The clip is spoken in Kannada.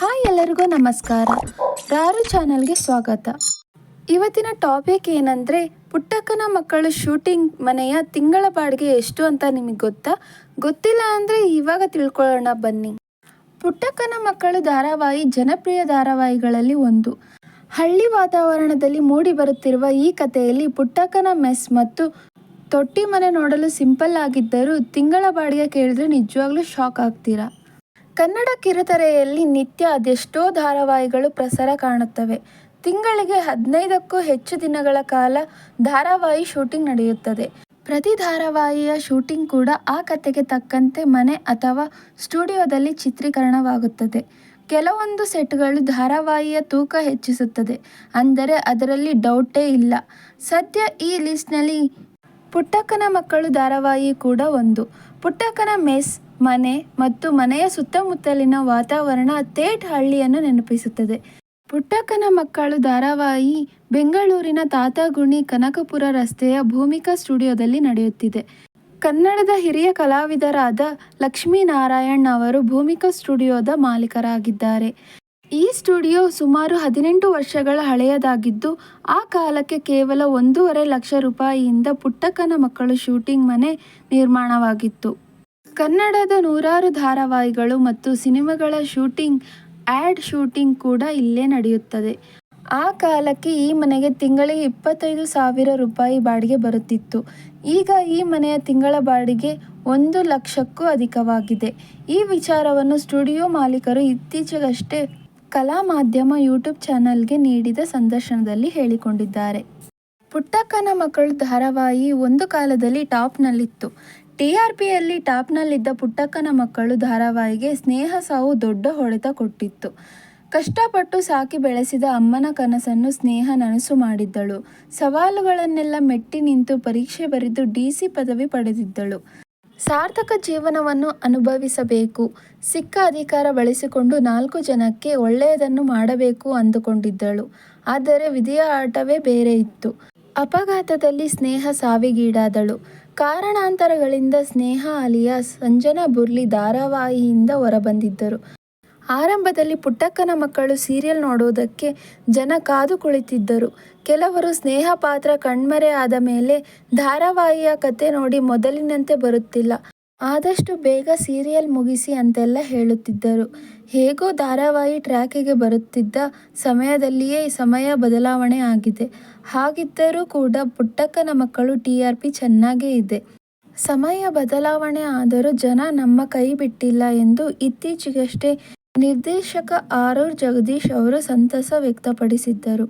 ಹಾಯ್ ಎಲ್ಲರಿಗೂ ನಮಸ್ಕಾರ. ರಾರು ಚಾನಲ್ಗೆ ಸ್ವಾಗತ. ಇವತ್ತಿನ ಟಾಪಿಕ್ ಏನಂದರೆ, ಪುಟ್ಟಕ್ಕನ ಮಕ್ಕಳು ಶೂಟಿಂಗ್ ಮನೆಯ ತಿಂಗಳ ಬಾಡಿಗೆ ಎಷ್ಟು ಅಂತ ನಿಮಗೆ ಗೊತ್ತಾ? ಗೊತ್ತಿಲ್ಲ ಅಂದರೆ ಇವಾಗ ತಿಳ್ಕೊಳ್ಳೋಣ ಬನ್ನಿ. ಪುಟ್ಟಕ್ಕನ ಮಕ್ಕಳು ಧಾರಾವಾಹಿ, ಜನಪ್ರಿಯ ಧಾರಾವಾಹಿಗಳಲ್ಲಿ ಒಂದು. ಹಳ್ಳಿ ವಾತಾವರಣದಲ್ಲಿ ಮೂಡಿ ಬರುತ್ತಿರುವ ಈ ಕಥೆಯಲ್ಲಿ ಪುಟ್ಟಕ್ಕನ ಮೆಸ್ ಮತ್ತು ತೊಟ್ಟಿ ಮನೆ ನೋಡಲು ಸಿಂಪಲ್ ಆಗಿದ್ದರೂ ತಿಂಗಳ ಬಾಡಿಗೆ ಕೇಳಿದ್ರೆ ನಿಜವಾಗ್ಲೂ ಶಾಕ್ ಆಗ್ತೀರಾ? ಕನ್ನಡ ಕಿರುತೆರೆಯಲ್ಲಿ ನಿತ್ಯ ಅದೆಷ್ಟೋ ಧಾರಾವಾಹಿಗಳು ಪ್ರಸಾರ ಕಾಣುತ್ತವೆ. ತಿಂಗಳಿಗೆ ಹದಿನೈದಕ್ಕೂ ಹೆಚ್ಚು ದಿನಗಳ ಕಾಲ ಧಾರಾವಾಹಿ ಶೂಟಿಂಗ್ ನಡೆಯುತ್ತದೆ. ಪ್ರತಿ ಧಾರಾವಾಹಿಯ ಶೂಟಿಂಗ್ ಕೂಡ ಆ ಕತೆಗೆ ತಕ್ಕಂತೆ ಮನೆ ಅಥವಾ ಸ್ಟುಡಿಯೋದಲ್ಲಿ ಚಿತ್ರೀಕರಣವಾಗುತ್ತದೆ. ಕೆಲವೊಂದು ಸೆಟ್ಗಳು ಧಾರಾವಾಹಿಯ ತೂಕ ಹೆಚ್ಚಿಸುತ್ತದೆ. ಅಂದರೆ ಅದರಲ್ಲಿ ಡೌಟೇ ಇಲ್ಲ. ಸದ್ಯ ಈ ಲಿಸ್ಟ್ನಲ್ಲಿ ಪುಟ್ಟಕ್ಕನ ಮಕ್ಕಳು ಧಾರಾವಾಹಿ ಕೂಡ ಒಂದು. ಪುಟ್ಟಕ್ಕನ ಮೆಸ್ ಮನೆ ಮತ್ತು ಮನೆಯ ಸುತ್ತಮುತ್ತಲಿನ ವಾತಾವರಣ ತೇಟ್ ಹಳ್ಳಿಯನ್ನು ನೆನಪಿಸುತ್ತದೆ. ಪುಟ್ಟಕ್ಕನ ಮಕ್ಕಳು ಧಾರಾವಾಹಿ ಬೆಂಗಳೂರಿನ ತಾತಗುಣಿ ಕನಕಪುರ ರಸ್ತೆಯ ಭೂಮಿಕಾ ಸ್ಟುಡಿಯೋದಲ್ಲಿ ನಡೆಯುತ್ತಿದೆ. ಕನ್ನಡದ ಹಿರಿಯ ಕಲಾವಿದರಾದ ಲಕ್ಷ್ಮೀನಾರಾಯಣ್ ಅವರು ಭೂಮಿಕಾ ಸ್ಟುಡಿಯೋದ ಮಾಲೀಕರಾಗಿದ್ದಾರೆ. ಈ ಸ್ಟುಡಿಯೋ ಸುಮಾರು ಹದಿನೆಂಟು ವರ್ಷಗಳ ಹಳೆಯದಾಗಿದ್ದು, ಆ ಕಾಲಕ್ಕೆ ಕೇವಲ ಒಂದೂವರೆ ಲಕ್ಷ ರೂಪಾಯಿಯಿಂದ ಪುಟ್ಟಕ್ಕನ ಮಕ್ಕಳು ಶೂಟಿಂಗ್ ಮನೆ ನಿರ್ಮಾಣವಾಗಿತ್ತು. ಕನ್ನಡದ ನೂರಾರು ಧಾರಾವಾಹಿಗಳು ಮತ್ತು ಸಿನಿಮಾಗಳ ಶೂಟಿಂಗ್, ಆ್ಯಡ್ ಶೂಟಿಂಗ್ ಕೂಡ ಇಲ್ಲೇ ನಡೆಯುತ್ತದೆ. ಆ ಕಾಲಕ್ಕೆ ಈ ಮನೆಗೆ ತಿಂಗಳಿಗೆ ಇಪ್ಪತ್ತೈದು ಸಾವಿರ ರೂಪಾಯಿ ಬಾಡಿಗೆ ಬರುತ್ತಿತ್ತು. ಈಗ ಈ ಮನೆಯ ತಿಂಗಳ ಬಾಡಿಗೆ ಒಂದು ಲಕ್ಷಕ್ಕೂ ಅಧಿಕವಾಗಿದೆ. ಈ ವಿಚಾರವನ್ನು ಸ್ಟುಡಿಯೋ ಮಾಲೀಕರು ಇತ್ತೀಚೆಗಷ್ಟೇ ಕಲಾ ಮಾಧ್ಯಮ ಯೂಟ್ಯೂಬ್ ಚಾನಲ್ಗೆ ನೀಡಿದ ಸಂದರ್ಶನದಲ್ಲಿ ಹೇಳಿಕೊಂಡಿದ್ದಾರೆ. ಪುಟ್ಟಕ್ಕನ ಮಕ್ಕಳು ಧಾರಾವಾಹಿ ಒಂದು ಕಾಲದಲ್ಲಿ ಟಾಪ್ನಲ್ಲಿತ್ತು. ಟಿ ಆರ್ ಪಿಯಲ್ಲಿ ಟಾಪ್ನಲ್ಲಿದ್ದ ಪುಟ್ಟಕ್ಕನ ಮಕ್ಕಳು ಧಾರಾವಾಹಿಗೆ ಸ್ನೇಹ ಸಾವು ದೊಡ್ಡ ಹೊಡೆತ ಕೊಟ್ಟಿತ್ತು. ಕಷ್ಟಪಟ್ಟು ಸಾಕಿ ಬೆಳೆಸಿದ ಅಮ್ಮನ ಕನಸನ್ನು ಸ್ನೇಹ ನನಸು ಮಾಡಿದ್ದಳು. ಸವಾಲುಗಳನ್ನೆಲ್ಲ ಮೆಟ್ಟಿ ನಿಂತು ಪರೀಕ್ಷೆ ಬರೆದು ಡಿಸಿ ಪದವಿ ಪಡೆದಿದ್ದಳು. ಸಾರ್ಥಕ ಜೀವನವನ್ನು ಅನುಭವಿಸಬೇಕು. ಸಿಕ್ಕ ಅಧಿಕಾರ ಬಳಸಿಕೊಂಡು ನಾಲ್ಕು ಜನಕ್ಕೆ ಒಳ್ಳೆಯದನ್ನು ಮಾಡಬೇಕು ಅಂದುಕೊಂಡಿದ್ದಳು. ಆದರೆ ವಿಧಿಯ ಆಟವೇ ಬೇರೆ ಇತ್ತು. ಅಪಘಾತದಲ್ಲಿ ಸ್ನೇಹ ಸಾವಿಗೀಡಾದಳು. ಕಾರಣಾಂತರಗಳಿಂದ ಸ್ನೇಹ ಅಲಿಯಾಸ್ ಸಂಜನಾ ಬುರ್ಲಿ ಧಾರಾವಾಹಿಯಿಂದ ಹೊರಬಂದಿದ್ದರು. ಆರಂಭದಲ್ಲಿ ಪುಟ್ಟಕ್ಕನ ಮಕ್ಕಳು ಸೀರಿಯಲ್ ನೋಡುವುದಕ್ಕೆ ಜನ ಕಾದು ಕುಳಿತಿದ್ದರು. ಕೆಲವರು ಸ್ನೇಹ ಪಾತ್ರ ಕಣ್ಮರೆ ಆದ ಮೇಲೆ ಧಾರಾವಾಹಿಯ ಕತೆ ನೋಡಿ ಮೊದಲಿನಂತೆ ಬರುತ್ತಿಲ್ಲ. ಆದಷ್ಟು ಬೇಗ ಸೀರಿಯಲ್ ಮುಗಿಸಿ ಅಂತೆಲ್ಲ ಹೇಳುತ್ತಿದ್ದರು. ಹೇಗೋ ಧಾರಾವಾಹಿ ಟ್ರ್ಯಾಕಿಗೆ ಬರುತ್ತಿದ್ದ ಸಮಯದಲ್ಲಿಯೇ ಸಮಯ ಬದಲಾವಣೆ ಆಗಿದೆ. ಹಾಗಿದ್ದರೂ ಕೂಡ ಪುಟ್ಟಕ್ಕನ ಮಕ್ಕಳು ಟಿ ಆರ್ ಪಿ ಚೆನ್ನಾಗೇ ಇದೆ. ಸಮಯ ಬದಲಾವಣೆ ಆದರೂ ಜನ ನಮ್ಮ ಕೈ ಬಿಟ್ಟಿಲ್ಲ ಎಂದು ಇತ್ತೀಚೆಗಷ್ಟೇ ನಿರ್ದೇಶಕ ಆರೂರ್ ಜಗದೀಶ್ ಅವರು ಸಂತಸ ವ್ಯಕ್ತಪಡಿಸಿದ್ದರು.